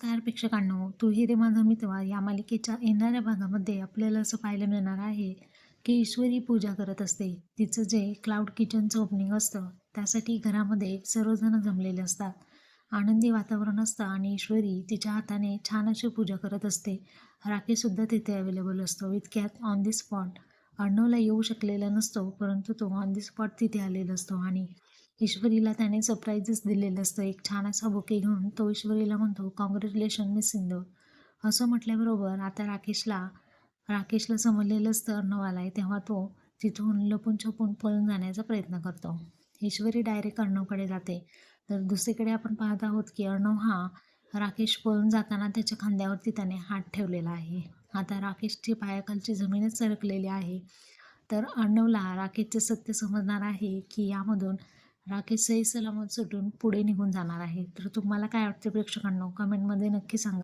नमस्कार प्रेक्षकांनो तू हिरे माझा मित्र या मालिकेच्या येणाऱ्या भागामध्ये आपल्याला असं पाहायला मिळणार आहे की ईश्वरी पूजा करत असते. तिचं जे क्लाउड किचनचं ओपनिंग असतं त्यासाठी घरामध्ये सर्वजण जमलेले असतात. आनंदी वातावरण असतं आणि ईश्वरी तिच्या हाताने छान अशी पूजा करत असते. राखीसुद्धा तिथे अवेलेबल असतो. इतक्यात ऑन दी स्पॉट अर्णवला येऊ शकलेला नसतो परंतु तो ऑन दी स्पॉट तिथे आलेला असतो आणि ईश्वरीला त्याने सरप्राईजेस दिलेलं असतं. एक छान असा बुके घेऊन तो ईश्वरीला म्हणतो कॉंग्रॅच्युलेशन मिस सिंधू असं म्हटल्याबरोबर आता राकेशला राकेशला समजलेलं असतं अर्णवाला आहे तेव्हा तो तिथून लपून छपून पळून जाण्याचा प्रयत्न करतो. ईश्वरी डायरेक्ट अर्णवकडे जाते. तर दुसरीकडे आपण पाहत आहोत की अर्णव हा राकेश पळून जाताना त्याच्या खांद्यावरती त्याने हात ठेवलेला आहे. आता राकेशची पायाखालची जमीनच सरकलेली आहे. तर अर्णवला राकेशचं सत्य समजणार आहे की यामधून राकेश सही सलामत सुटून पुढे निघून जाणार आहे. तर तुम्हाला काय वाटते प्रेक्षकांनो? कमेंटमध्ये नक्की सांगा.